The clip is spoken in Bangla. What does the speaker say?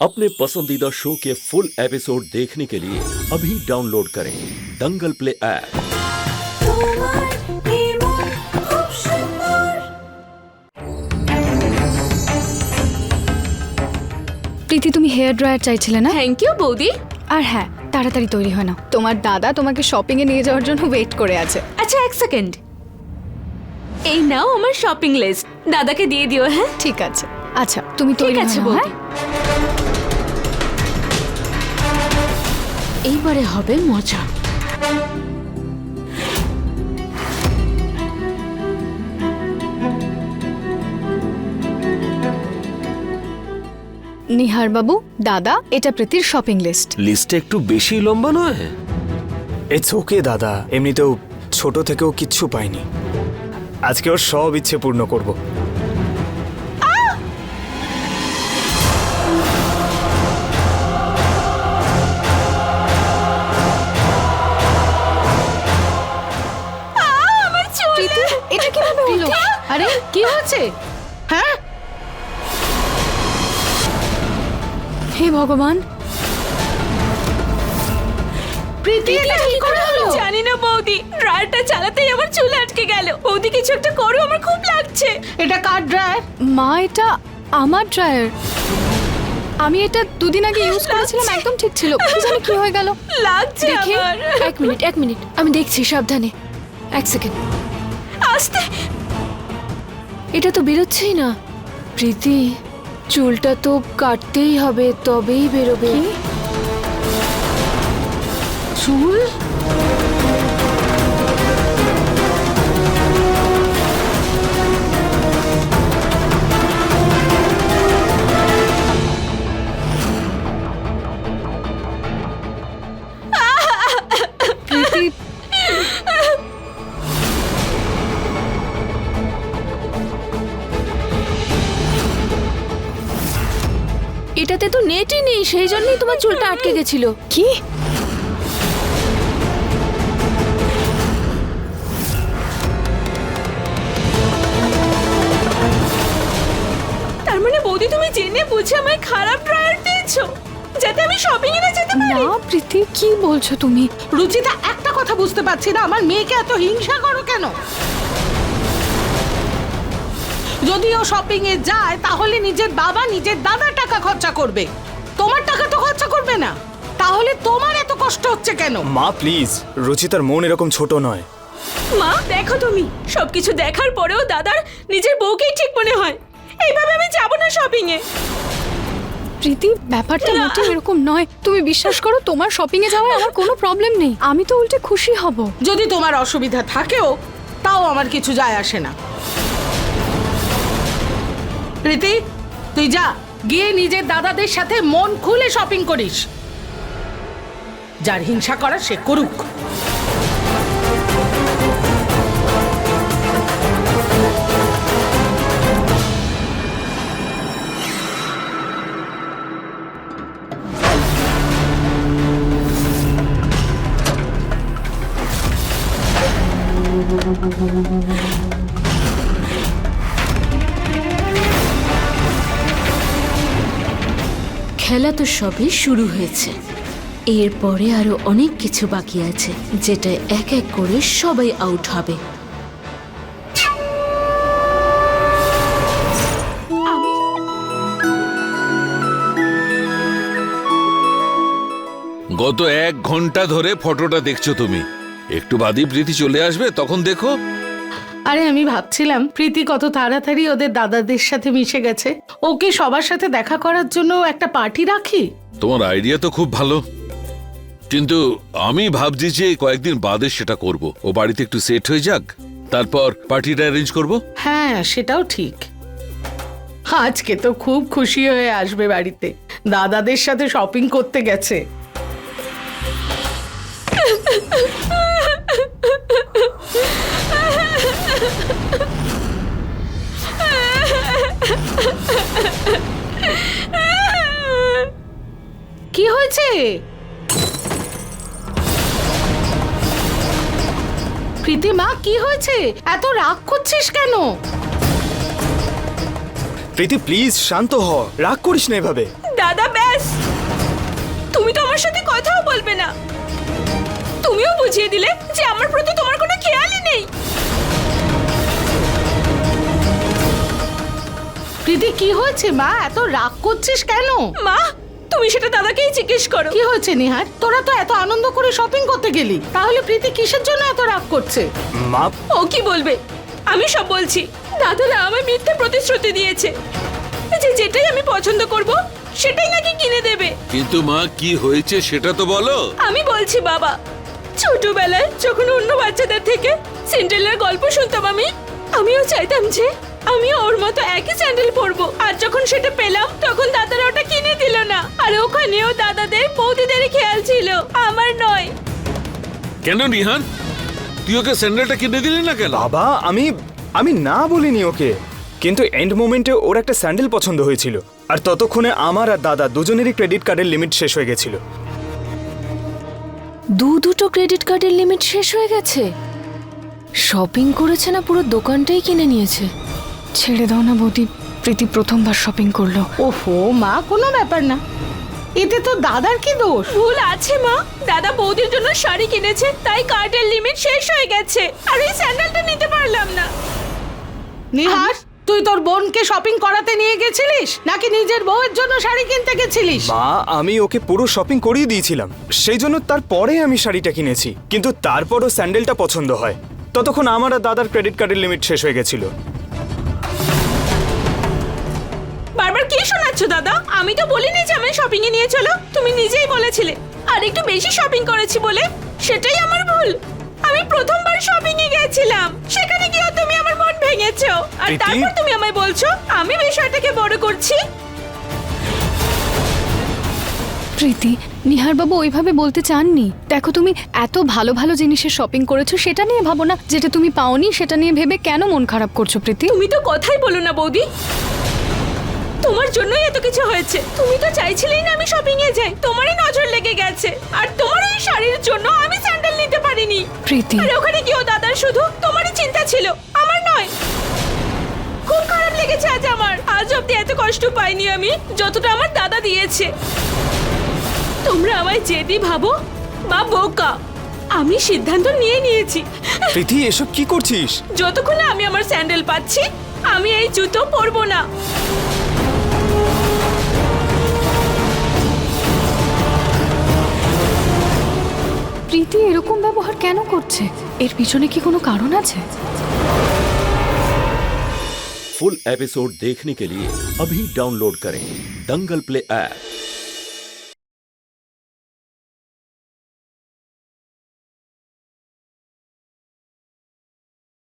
अपने पसंदीदा शो के फुल एपिसोड देखने के लिए अभी डाउनलोड करें दंगल प्ले ऐप তোমার নির্মল খুব সুন্দর প্রীতি তুমি হেয়ার ড্রায়ার চাইছিলে না থ্যাংক ইউ বৌদি আর হ্যাঁ তাড়াতাড়ি তৈরি হয় না তোমার দাদা তোমাকে শপিং এ নিয়ে যাওয়ার জন্য ওয়েট করে আছে আচ্ছা এক সেকেন্ড এই নাও আমার শপিং লিস্ট দাদাকে দিয়ে দিও হ্যাঁ ঠিক আছে আচ্ছা তুমি ঠিক তৈরি আছে হও বৌদি হ্যাঁ এইবারে হবে মজা। নিহার বাবু দাদা এটা প্রীতির শপিং লিস্ট লিস্টটা একটু বেশি লম্বা নয়? ইটস ওকে দাদা। এমনিতেও ছোট থেকেও কিচ্ছু পাইনি। আজকে ওর সব ইচ্ছে পূর্ণ করব। কি হয়েছে? হ্যাঁ? হে ভগবান। প্রীতি এটা কি করে হলো? জানি না বৌদি। ড্রায়ারটা চালাতেই আমার চুল আটকে গেল। বৌদি কিছু একটা করো আমার খুব লাগছে। এটা কার ড্রায়ার? মা এটা আমার ড্রায়ার। আমি এটা দুদিন আগে ইউজ করেছিলাম একদম ঠিক ছিল। কি জানি কি হয়ে গেল। লাগছে দেখি। আমার। এক মিনিট এক মিনিট। আমি দেখছি সাবধানে। এক সেকেন্ড। আস্তে! এটা তো বেরোচ্ছেই না। প্রীতি চুলটা তো কাটতেই হবে তবেই বেরোবে। চুল? তো নেটই নেই সেই জন্যই তোমার চুলটা আটকে গেছিল। কি? তার মানে বৌদি তুমি জেনে বুঝে আমায় খারাপ দিয়েছ যাতে আমি শপিং এ না যেতে না পারি প্রীতি কি বলছো তুমি? রুচিতা একটা কথা বুঝতে পারছি না আমার মেয়েকে এত হিংসা করো কেন? যদি ও শপিং এ যায় তাহলে নিজের বাবা নিজের দাদা টাকা খরচা করবে। তোমার টাকা তো খরচা করবে না। তাহলে তোমার এত কষ্ট হচ্ছে কেন? মা প্লিজ রুচিতার মন এরকম ছোট নয়। মা দেখো তুমি সবকিছু দেখার পরেও দাদার নিজের বউকেই ঠিক মনে হয়। এইভাবে আমি যাব না শপিং এ। প্রীতি ব্যাপারটা মোটেও এরকম নয়। তুমি বিশ্বাস করো তোমার শপিং এ যাওয়ায় আমার কোনো প্রবলেম নেই। আমি তো উল্টে খুশি হব। যদি তোমার অসুবিধা থাকেও তাও আমার কিছু যায় আসে না। প্রীতি, তুই যা, গিয়ে নিজের দাদাদের সাথে মন খুলে শপিং করিস। যার হিংসা করা সে করুক। খেলা তো সবে শুরু হয়েছে। এরপরে আরও অনেক কিছু বাকি আছে, যেটা এক এক করে সবাই আউট হবে। গত এক ঘণ্টা ধরে ফটোটা দেখছ তুমি। একটু বাদই প্রীতি চলে আসবে, তখন দেখো আরে আমি ভাবছিলাম প্রীতি কত তাড়াতাড়ি ওদের দাদাদের সাথে মিশে গেছে। ওকে সবার সাথে দেখা করার জন্য একটা পার্টি রাখি? তোমার আইডিয়া তো খুব ভালো। কিন্তু আমি ভাবছি যে কয়েকদিন বাদে সেটা করব। ও বাড়িতে একটু সেট হয়ে যাক তারপর পার্টিটা অ্যারেঞ্জ করব। হ্যাঁ সেটাও ঠিক। আজকে তো খুব খুশি হয়ে আসবে বাড়িতে। দাদাদের সাথে শপিং করতে গেছে। কি হয়েছে? প্রীতিমা কি হয়েছে? এত রাগ করছিস কেন? প্রীতি প্লিজ শান্ত হ। রাগ করিস না এভাবে। দাদা ব্যাস। তুমি তো আমার সাথে কথাও বলবে না। তুমিও বুঝিয়ে দিলে যে আমার প্রতি তোমার কোনো খেয়ালই নেই। প্রীতি কি হয়েছে মা? এত রাগ করছিস কেন? মা তুমি সেটা দাদাকেই জিজ্ঞেস করো। কি হয়েছে নিহার তোরা তো এত আনন্দ করে শপিং করতে গেলি। তাহলে প্রীতি কিসের জন্য এত রাগ করছে? মা? ও কি বলবে? আমি সব বলছি। দাদারা আমায় মিথ্যে প্রতিশ্রুতি দিয়েছে। যে যেটাই আমি পছন্দ করব সেটাই নাকি কিনে দেবে। কিন্তু মা কি হয়েছে সেটা তো বলো। আমি বলছি বাবা ছোটবেলায় যখন অন্য বাচ্চাদের থেকে স্যান্ডেলের গল্প শুনতাম আমি আমিও চাইতাম যে আমিও ওর মতো একই স্যান্ডেল পরবো। আর যখন সেটা পেলাম তখন দাদারা ওটা কিনে দিল না। আর ওখানেও দাদাদের বৌদিদের খেয়াল ছিল। আমার নয়। কেন নিহান? তুই ওকে স্যান্ডেলটা কিনে দিলি না কেন? বাবা আমি আমি না বলিনি ওকে। কিন্তু এন্ড মোমেন্টে ওর একটা স্যান্ডেল পছন্দ হয়েছিল। আর ততক্ষণে আমার আর দাদা দুজনেরই ক্রেডিট কার্ডের লিমিট শেষ হয়ে গেছিল। দু দুটো ক্রেডিট কার্ডের লিমিট শেষ হয়ে গেছে? শপিং করেছে না পুরো দোকানটাই কিনে নিয়েছে? ছেড়ে দাও না বৌদি প্রীতি প্রথমবার শপিং করল। ওহো মা কোনো ব্যাপার না। এতে তো দাদার কি দোষ? ভুল আছে মা। দাদা বৌদির জন্য শাড়ি কিনেছে তাই কার্ডের লিমিট শেষ হয়ে গেছে। আর এই স্যান্ডেলটা নিতে পারলাম না। নিহার তুই তোর বোনকে শপিং করাতে নিয়ে গেছিলিস? নাকি নিজের বউয়ের জন্য শাড়ি কিনতে গেছিলিস? মা আমি ওকে পুরো শপিং করিয়ে দিয়েছিলাম। সেই জন্য তারপরে আমি শাড়িটা কিনেছি। কিন্তু তারপরও স্যান্ডেলটা পছন্দ হয়। ততক্ষণ আমার আর দাদার ক্রেডিট কার্ডের লিমিট শেষ হয়ে গেছিল। কি শোনাচ্ছ দাদা? আমি তো বলিনি যে আমায় শপিং এ নিয়ে চলো। তুমি নিজেই বলেছিলে। আর একটু বেশি শপিং করেছি বলে সেটাই আমার ভুল। আমি প্রথমবার শপিং এ গেছিলাম। সেখানে গিয়েও তুমি আমার মন ভেঙেছো। আর প্রীতি? তারপর তুমি আমায় বলছো আমি বিষয়টাকে বড় করছি। প্রীতি নিহারবাবু ওইভাবে বলতে চাননি। দেখো তুমি এত ভালো ভালো জিনিসের শপিং করেছ সেটা নিয়ে ভাবো না। যেটা তুমি পাওনি সেটা নিয়ে ভেবে কেন মন খারাপ করছ প্রীতি? তুমি তো কথাই বলো না বৌদি। তোমার জন্যই এত কিছু হয়েছে। তুমি তো চাইছিলেই না আমি শপিং এ যাই। তোমারই নজর লেগে গেছে। আর তোমার ওই শাড়ির জন্য আমি স্যান্ডেল নিতে পারিনি। প্রীতি। আর ওখানে গিয়েও দাদার শুধু তোমারই চিন্তা ছিল আমার নয়। খুব খারাপ লেগেছে আজ আমার। আজ অব্দি এত কষ্ট পাইনি আমি যতটা আমার দাদা দিয়েছে। তোমরা আমায় জেদি ভাবো বা বোকা আমি সিদ্ধান্ত নিয়ে নিয়েছি। প্রীতি এসব কি করছিস? যতক্ষণ না আমি আমার স্যান্ডেল পাচ্ছি আমি এই জুতো পরবো না। প্রীতি এরকম ব্যবহার কেন করছে এর পিছনে কি কোনো কারণ আছে फुल एपिसोड देखने के लिए अभी डाउनलोड करें दंगल प्ले ऐप